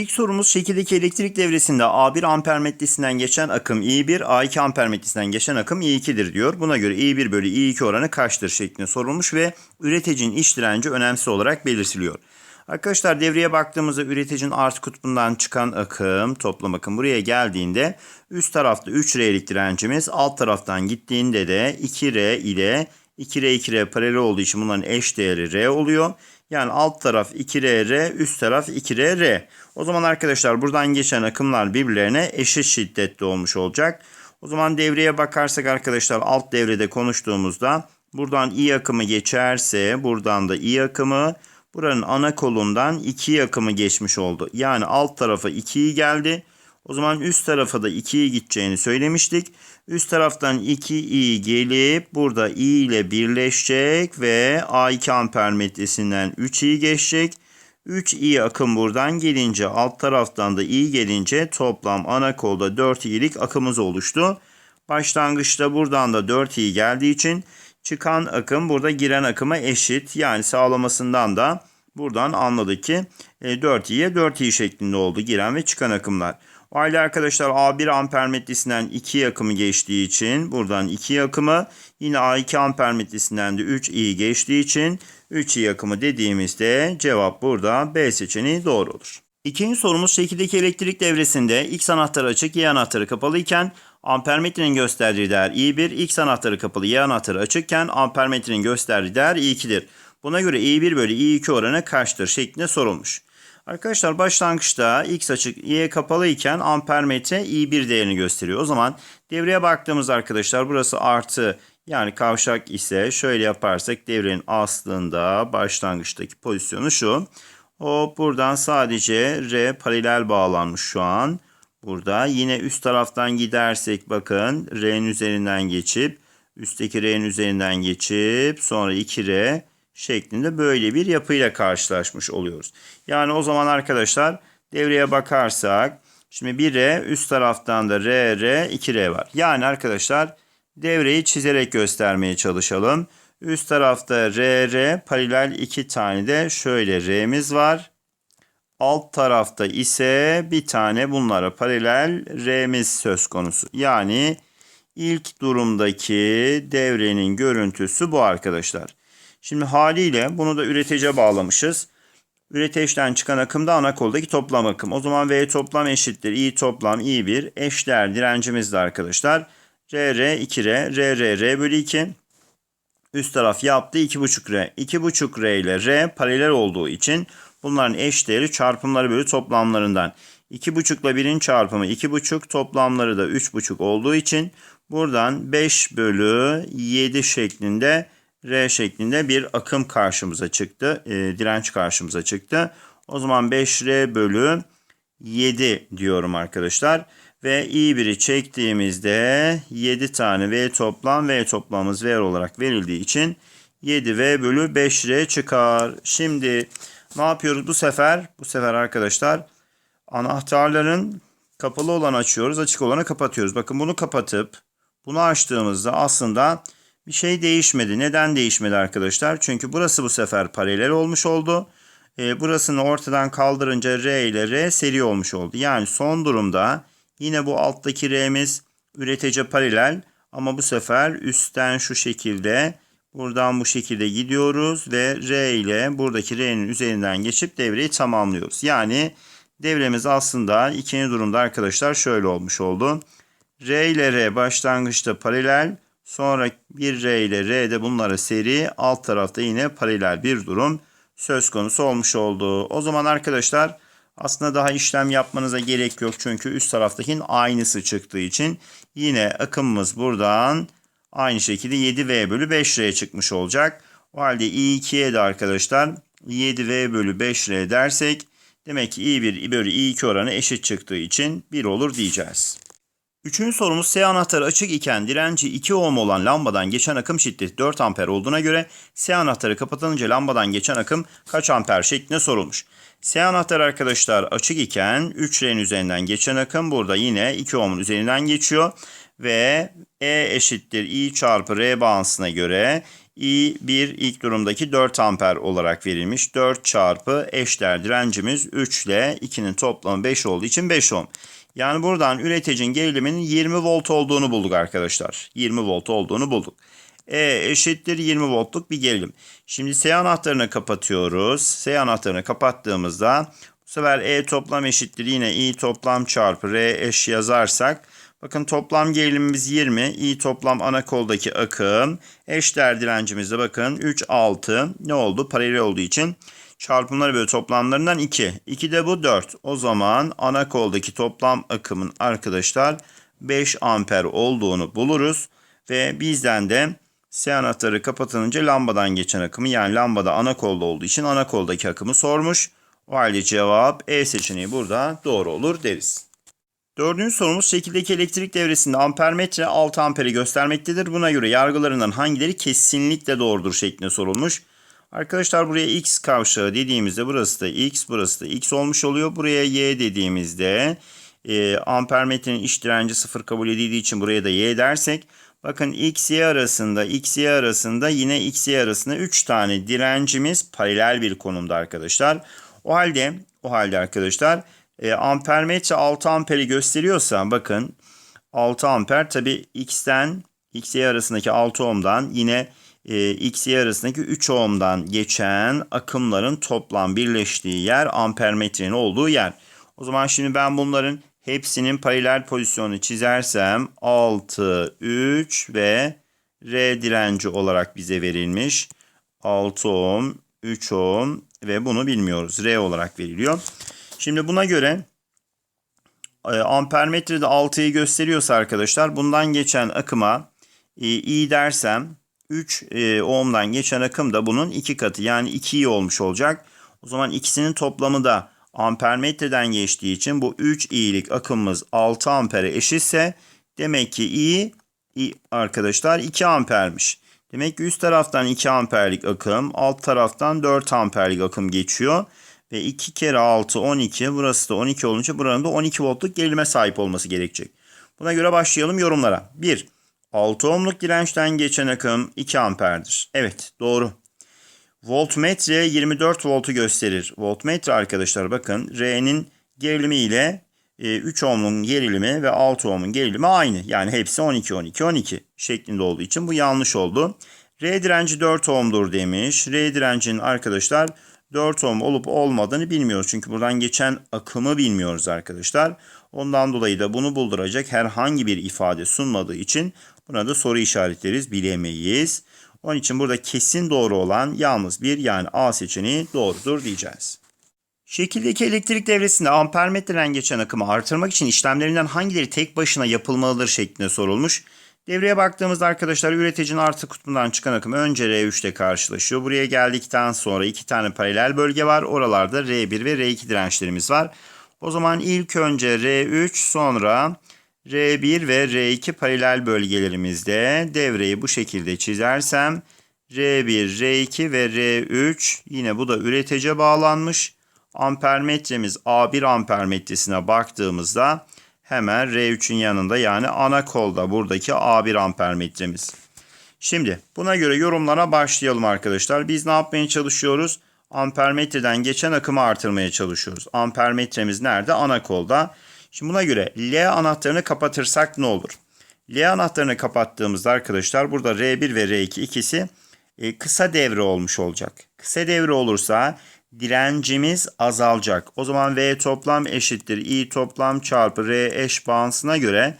İlk sorumuz şekildeki elektrik devresinde A1 amper metresinden geçen akım I1, A2 amper metresinden geçen akım I2'dir diyor. Buna göre I1 bölü I2 oranı kaçtır şeklinde sorulmuş ve üreticinin iç direnci önemsiz olarak belirtiliyor. Arkadaşlar devreye baktığımızda üreticinin artı kutbundan çıkan akım, toplam akım buraya geldiğinde üst tarafta 3R'lik direncimiz, alt taraftan gittiğinde de 2R ile 2R 2R paralel olduğu için bunların eş değeri R oluyor. Yani alt taraf 2R, üst taraf 2R. O zaman arkadaşlar buradan geçen akımlar birbirlerine eşit şiddetli olmuş olacak. O zaman devreye bakarsak arkadaşlar alt devrede konuştuğumuzda buradan I akımı geçerse buradan da I akımı buranın ana kolundan 2 akımı geçmiş oldu. Yani alt tarafa 2'yi geldi. O zaman üst tarafa da 2'yi gideceğini söylemiştik. Üst taraftan 2i gelip burada i ile birleşecek ve A2 amper metresinden 3i geçecek. 3i akım buradan gelince alt taraftan da i gelince toplam ana kolda 4i'lik akımız oluştu. Başlangıçta buradan da 4i geldiği için çıkan akım burada giren akıma eşit. Yani sağlamasından da buradan anladık ki 4i'ye 4i şeklinde oldu giren ve çıkan akımlar. Halde arkadaşlar A1 amper metresinden 2 akımı geçtiği için buradan 2 akımı yine A2 amper metresinden de 3i geçtiği için 3i akımı dediğimizde cevap burada B seçeneği doğru olur. İkinci sorumuz şekildeki elektrik devresinde X anahtarı açık Y anahtarı kapalı iken ampermetrenin gösterdiği değer I1, X anahtarı kapalı Y anahtarı açıkken ampermetrenin gösterdiği değer I2'dir. Buna göre I1 bölü I2 oranı kaçtır şeklinde sorulmuş. Arkadaşlar başlangıçta X açık Y kapalı iken ampermetre I1 değerini gösteriyor. O zaman devreye baktığımız arkadaşlar burası artı yani kavşak ise şöyle yaparsak devrenin aslında başlangıçtaki pozisyonu şu. Hop buradan sadece R paralel bağlanmış şu an. Burada yine üst taraftan gidersek bakın R'nin üzerinden geçip üstteki R'nin üzerinden geçip sonra 2R şeklinde böyle bir yapıyla karşılaşmış oluyoruz. Yani o zaman arkadaşlar devreye bakarsak şimdi bir R üst taraftan da R, R, 2R var. Yani arkadaşlar devreyi çizerek göstermeye çalışalım. Üst tarafta R, R paralel iki tane de şöyle R'miz var. Alt tarafta ise bir tane bunlara paralel R'miz söz konusu. Yani ilk durumdaki devrenin görüntüsü bu arkadaşlar. Şimdi haliyle bunu da üretece bağlamışız. Üreteçten çıkan akım da ana koldaki toplam akım. O zaman V toplam eşittir. I toplam I1 eşdeğer direncimiz de arkadaşlar. RR 2R, RR R bölü 2. Üst taraf yaptı 2,5R. 2,5R ile R paralel olduğu için bunların eşdeğeri çarpımları bölü toplamlarından. 2,5 ile 1'in çarpımı 2,5 toplamları da 3,5 olduğu için buradan 5 bölü 7 şeklinde R şeklinde bir akım karşımıza çıktı. E, direnç karşımıza çıktı. O zaman 5R bölü 7 diyorum arkadaşlar. Ve I1'i çektiğimizde 7 tane V toplam V toplamımız V olarak verildiği için 7V bölü 5R çıkar. Şimdi ne yapıyoruz bu sefer? Bu sefer arkadaşlar anahtarların kapalı olanı açıyoruz. Açık olanı kapatıyoruz. Bakın bunu kapatıp bunu açtığımızda aslında bir şey değişmedi. Neden değişmedi arkadaşlar? Çünkü burası bu sefer paralel olmuş oldu. E, burasını ortadan kaldırınca R ile R seri olmuş oldu. Yani son durumda yine bu alttaki R'miz üretici paralel ama bu sefer üstten şu şekilde buradan bu şekilde gidiyoruz ve R ile buradaki R'nin üzerinden geçip devreyi tamamlıyoruz. Yani devremiz aslında ikinci durumda arkadaşlar şöyle olmuş oldu. R ile R başlangıçta paralel Sonra bir R ile R de bunlara seri alt tarafta yine paralel bir durum söz konusu olmuş oldu. O zaman arkadaşlar aslında daha işlem yapmanıza gerek yok. Çünkü üst taraftakinin aynısı çıktığı için yine akımımız buradan aynı şekilde 7V bölü 5R çıkmış olacak. O halde I2'ye de arkadaşlar 7V bölü 5R dersek demek ki I1 bölü I2 oranı eşit çıktığı için 1 olur diyeceğiz. Üçüncü sorumuz S anahtarı açık iken direnci 2 ohm olan lambadan geçen akım şiddeti 4 amper olduğuna göre S anahtarı kapatılınca lambadan geçen akım kaç amper şeklinde sorulmuş. S anahtarı arkadaşlar açık iken 3 R'nin üzerinden geçen akım burada yine 2 ohmun üzerinden geçiyor. ve E eşittir I çarpı R bağıntısına göre I1 ilk durumdaki 4 amper olarak verilmiş. 4 çarpı eşdeğer direncimiz 3 ile 2'nin toplamı 5 olduğu için 5 ohm. Yani buradan üreticinin geriliminin 20 volt olduğunu bulduk arkadaşlar. 20 volt olduğunu bulduk. E eşittir 20 voltluk bir gerilim. Şimdi S anahtarını kapatıyoruz. S anahtarını kapattığımızda bu sefer E toplam eşittir yine I toplam çarpı R eş yazarsak bakın toplam gerilimimiz 20. I toplam ana koldaki akım. Eşdeğer direncimizde bakın 3 6 ne oldu? Paralel olduğu için çarpımları böyle toplamlarından 2. 2 de bu 4. O zaman ana koldaki toplam akımın arkadaşlar 5 amper olduğunu buluruz. Ve bizden de S anahtarı kapatılınca lambadan geçen akımı yani lambada ana kolda olduğu için ana koldaki akımı sormuş. O halde cevap E seçeneği burada doğru olur deriz. Dördüncü sorumuz şekildeki elektrik devresinde ampermetre 6 amperi göstermektedir. Buna göre yargılarından hangileri kesinlikle doğrudur şeklinde sorulmuş. Arkadaşlar buraya x kavşağı dediğimizde burası da x, burası da x olmuş oluyor. Buraya y dediğimizde e, ampermetrenin iç direnci sıfır kabul edildiği için buraya da y dersek bakın x, y arasında x, y arasında yine x, y arasında 3 tane direncimiz paralel bir konumda arkadaşlar. O halde o halde arkadaşlar e, ampermetre 6 amperi gösteriyorsa bakın 6 amper tabi x'ten x, y arasındaki 6 ohm'dan yine e, x, y arasındaki 3 ohm'dan geçen akımların toplam birleştiği yer ampermetrenin olduğu yer. O zaman şimdi ben bunların hepsinin paralel pozisyonunu çizersem 6, 3 ve R direnci olarak bize verilmiş. 6 ohm, 3 ohm ve bunu bilmiyoruz. R olarak veriliyor. Şimdi buna göre e, ampermetrede 6'yı gösteriyorsa arkadaşlar bundan geçen akıma e, I dersem 3 e, ohm'dan geçen akım da bunun 2 katı yani 2i olmuş olacak. O zaman ikisinin toplamı da ampermetreden geçtiği için bu 3 i'lik akımımız 6 ampere eşitse demek ki i arkadaşlar 2 ampermiş. Demek ki üst taraftan 2 amperlik akım, alt taraftan 4 amperlik akım geçiyor. Ve 2 kere 6 12 burası da 12 olunca buranın da 12 voltluk gerilime sahip olması gerekecek. Buna göre başlayalım yorumlara. 1. 6 ohmluk dirençten geçen akım 2 amperdir. Evet doğru. Voltmetre 24 voltu gösterir. Voltmetre arkadaşlar bakın R'nin gerilimi ile 3 ohm'un gerilimi ve 6 ohm'un gerilimi aynı. Yani hepsi 12 12 12 şeklinde olduğu için bu yanlış oldu. R direnci 4 ohm'dur demiş. R direncinin arkadaşlar 4 ohm olup olmadığını bilmiyoruz. Çünkü buradan geçen akımı bilmiyoruz arkadaşlar. Ondan dolayı da bunu bulduracak herhangi bir ifade sunmadığı için buna da soru işaretleriz bilemeyiz. Onun için burada kesin doğru olan yalnız bir yani A seçeneği doğrudur diyeceğiz. Şekildeki elektrik devresinde ampermetreden geçen akımı artırmak için işlemlerinden hangileri tek başına yapılmalıdır şeklinde sorulmuş. Devreye baktığımızda arkadaşlar üreticinin artı kutbundan çıkan akım önce R3'te karşılaşıyor. Buraya geldikten sonra iki tane paralel bölge var. Oralarda R1 ve R2 dirençlerimiz var. O zaman ilk önce R3 sonra R1 ve R2 paralel bölgelerimizde devreyi bu şekilde çizersem R1, R2 ve R3 yine bu da üretice bağlanmış. Ampermetremiz A1 ampermetresine baktığımızda hemen R3'ün yanında yani ana kolda buradaki A1 ampermetremiz. Şimdi buna göre yorumlara başlayalım arkadaşlar. Biz ne yapmaya çalışıyoruz? Ampermetreden geçen akımı artırmaya çalışıyoruz. Ampermetremiz nerede? Ana kolda. Şimdi buna göre L anahtarını kapatırsak ne olur? L anahtarını kapattığımızda arkadaşlar burada R1 ve R2 ikisi e, kısa devre olmuş olacak. Kısa devre olursa direncimiz azalacak. O zaman V toplam eşittir I toplam çarpı R eş bağıntısına göre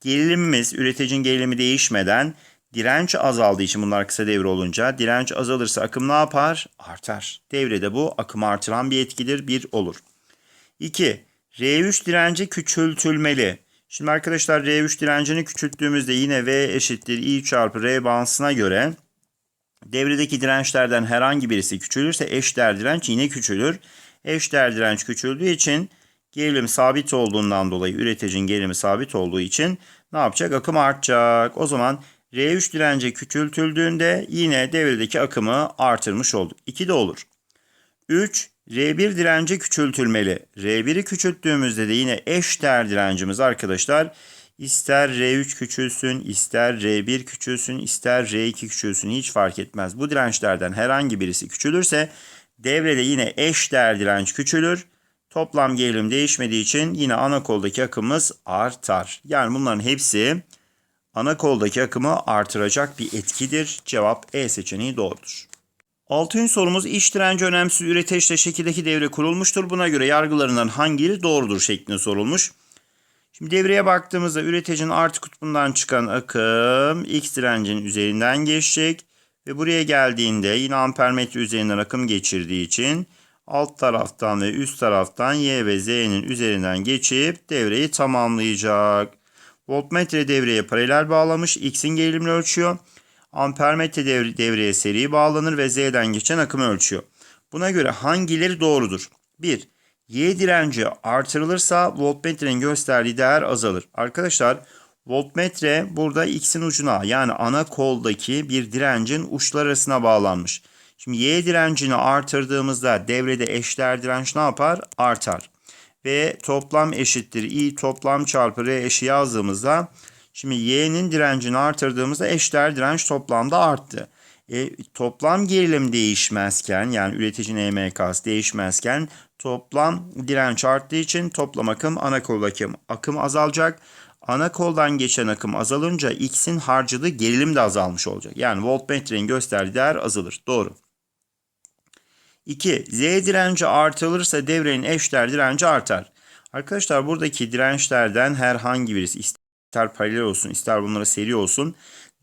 gerilimimiz üreticinin gerilimi değişmeden direnç azaldığı için bunlar kısa devre olunca direnç azalırsa akım ne yapar? Artar. Devrede bu akımı artıran bir etkidir. Bir olur. 2. R3 direnci küçültülmeli. Şimdi arkadaşlar R3 direncini küçülttüğümüzde yine V eşittir I çarpı R bağıntısına göre devredeki dirençlerden herhangi birisi küçülürse eşdeğer direnç yine küçülür. Eşdeğer direnç küçüldüğü için gerilim sabit olduğundan dolayı üreticinin gerilimi sabit olduğu için ne yapacak? Akım artacak. O zaman R3 direnci küçültüldüğünde yine devredeki akımı artırmış olduk. 2 de olur. 3. R1 direnci küçültülmeli. R1'i küçülttüğümüzde de yine eşdeğer direncimiz arkadaşlar İster R3 küçülsün, ister R1 küçülsün, ister R2 küçülsün hiç fark etmez. Bu dirençlerden herhangi birisi küçülürse devrede yine eş değer direnç küçülür. Toplam gerilim değişmediği için yine ana koldaki akımımız artar. Yani bunların hepsi ana koldaki akımı artıracak bir etkidir. Cevap E seçeneği doğrudur. Altıncı sorumuz iş direnci önemsiz üreteçle şekildeki devre kurulmuştur. Buna göre yargılarından hangileri doğrudur şeklinde sorulmuş. Şimdi devreye baktığımızda üreticinin artı kutbundan çıkan akım X direncinin üzerinden geçecek. Ve buraya geldiğinde yine ampermetre üzerinden akım geçirdiği için alt taraftan ve üst taraftan Y ve Z'nin üzerinden geçip devreyi tamamlayacak. Voltmetre devreye paralel bağlamış. X'in gerilimini ölçüyor. Ampermetre devre, devreye seri bağlanır ve Z'den geçen akımı ölçüyor. Buna göre hangileri doğrudur? 1. Y direnci artırılırsa voltmetrenin gösterdiği değer azalır. Arkadaşlar voltmetre burada X'in ucuna yani ana koldaki bir direncin uçlar arasına bağlanmış. Şimdi Y direncini artırdığımızda devrede eşdeğer direnç ne yapar? Artar. Ve toplam eşittir I toplam çarpı R eşi yazdığımızda şimdi Y'nin direncini artırdığımızda eşdeğer direnç toplamda arttı. E, toplam gerilim değişmezken yani üreticinin EMK'sı değişmezken toplam direnç arttığı için toplam akım ana koldaki akım azalacak. Ana koldan geçen akım azalınca X'in harcadığı gerilim de azalmış olacak. Yani voltmetrenin gösterdiği değer azalır. Doğru. 2. Z direnci artırılırsa devrenin eşdeğer direnci artar. Arkadaşlar buradaki dirençlerden herhangi birisi ister paralel olsun ister bunlara seri olsun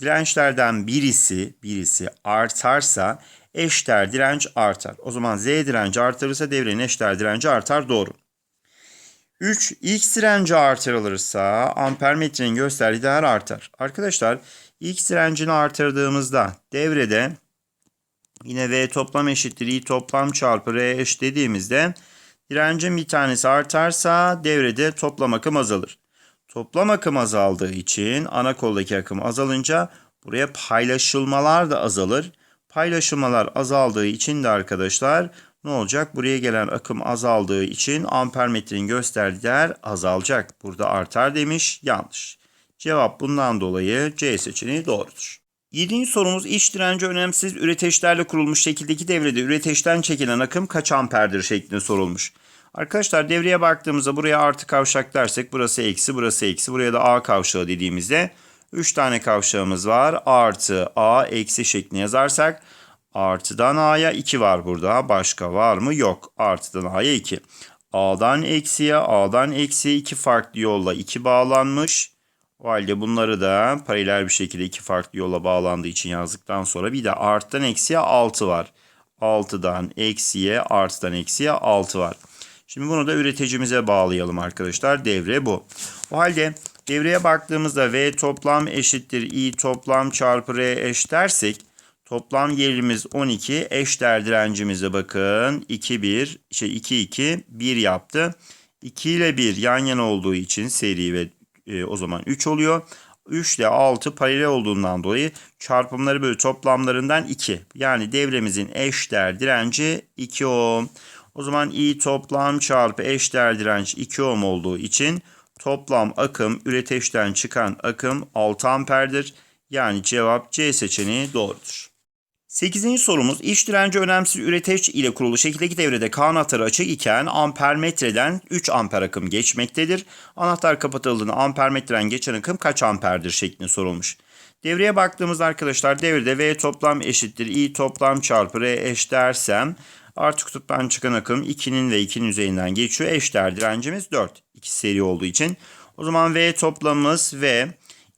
dirençlerden birisi birisi artarsa eşdeğer direnç artar. O zaman Z direnci artırılırsa devrenin eşdeğer direnci artar. Doğru. 3. X direnci artırılırsa ampermetrenin gösterdiği değer artar. Arkadaşlar X direncini artırdığımızda devrede yine V toplam eşittir I toplam çarpı R eş dediğimizde direncin bir tanesi artarsa devrede toplam akım azalır. Toplam akım azaldığı için ana koldaki akım azalınca buraya paylaşılmalar da azalır. Paylaşılmalar azaldığı için de arkadaşlar ne olacak? Buraya gelen akım azaldığı için ampermetrenin gösterdiği değer azalacak. Burada artar demiş. Yanlış. Cevap bundan dolayı C seçeneği doğrudur. Yedinci sorumuz iç direnci önemsiz üreteçlerle kurulmuş şekildeki devrede üreteçten çekilen akım kaç amperdir şeklinde sorulmuş. Arkadaşlar devreye baktığımızda buraya artı kavşak dersek burası eksi burası eksi buraya da A kavşağı dediğimizde 3 tane kavşağımız var. Artı A eksi şeklinde yazarsak artıdan A'ya 2 var burada. Başka var mı? Yok. Artıdan A'ya 2. A'dan eksiye A'dan eksiye iki farklı yolla 2 bağlanmış. O halde bunları da paralel bir şekilde iki farklı yola bağlandığı için yazdıktan sonra bir de arttan eksiye 6 var. 6'dan eksiye artıdan eksiye 6 var. Şimdi bunu da üreticimize bağlayalım arkadaşlar. Devre bu. O halde devreye baktığımızda V toplam eşittir I toplam çarpı R eş dersek toplam gerilimiz 12 eş değer direncimize bakın 2 1 şey 2 2 1 yaptı. 2 ile 1 yan yana olduğu için seri ve e, o zaman 3 oluyor. 3 ile 6 paralel olduğundan dolayı çarpımları böyle toplamlarından 2. Yani devremizin eş değer direnci 2 ohm. O zaman I toplam çarpı eşdeğer direnç 2 ohm olduğu için toplam akım üreteçten çıkan akım 6 amperdir. Yani cevap C seçeneği doğrudur. 8. sorumuz iç direnci önemsiz üreteç ile kurulu şekildeki devrede K anahtarı açık iken ampermetreden 3 amper akım geçmektedir. Anahtar kapatıldığında ampermetreden geçen akım kaç amperdir şeklinde sorulmuş. Devreye baktığımızda arkadaşlar devrede V toplam eşittir I toplam çarpı R eş dersem Artı kutuptan çıkan akım 2'nin ve 2'nin üzerinden geçiyor. Eşdeğer direncimiz 4. İki seri olduğu için. O zaman V toplamımız V.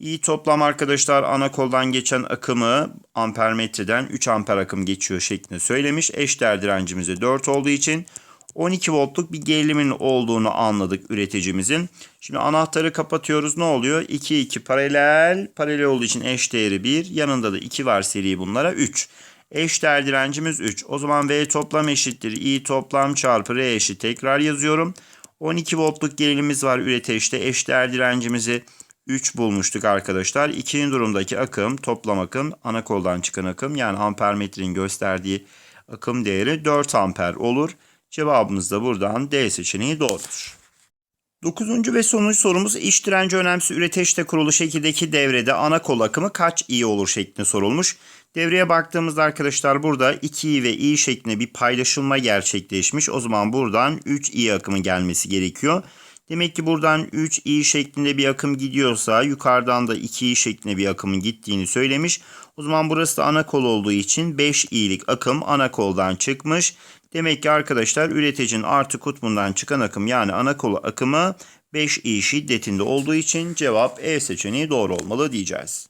I toplam arkadaşlar ana koldan geçen akımı ampermetreden 3 amper akım geçiyor şeklinde söylemiş. Eşdeğer direncimiz de 4 olduğu için 12 voltluk bir gerilimin olduğunu anladık üreticimizin. Şimdi anahtarı kapatıyoruz. Ne oluyor? 2 2 paralel. Paralel olduğu için eş değeri 1. Yanında da 2 var seri bunlara 3. Eşdeğer direncimiz 3. O zaman V toplam eşittir. I toplam çarpı R eşit. Tekrar yazıyorum. 12 voltluk gerilimimiz var üreteçte. Eşdeğer direncimizi 3 bulmuştuk arkadaşlar. İkinci durumdaki akım toplam akım ana koldan çıkan akım yani ampermetrenin gösterdiği akım değeri 4 amper olur. Cevabımız da buradan D seçeneği doğrudur. Dokuzuncu ve sonuncu sorumuz iş direnci önemsiz üreteçte kurulu şekildeki devrede ana kol akımı kaç i olur şeklinde sorulmuş. Devreye baktığımızda arkadaşlar burada 2i ve i şeklinde bir paylaşılma gerçekleşmiş. O zaman buradan 3i akımı gelmesi gerekiyor. Demek ki buradan 3i şeklinde bir akım gidiyorsa yukarıdan da 2i şeklinde bir akımın gittiğini söylemiş. O zaman burası da ana kol olduğu için 5i'lik akım ana koldan çıkmış. Demek ki arkadaşlar üreticinin artı kutbundan çıkan akım yani ana kol akımı 5i şiddetinde olduğu için cevap E seçeneği doğru olmalı diyeceğiz.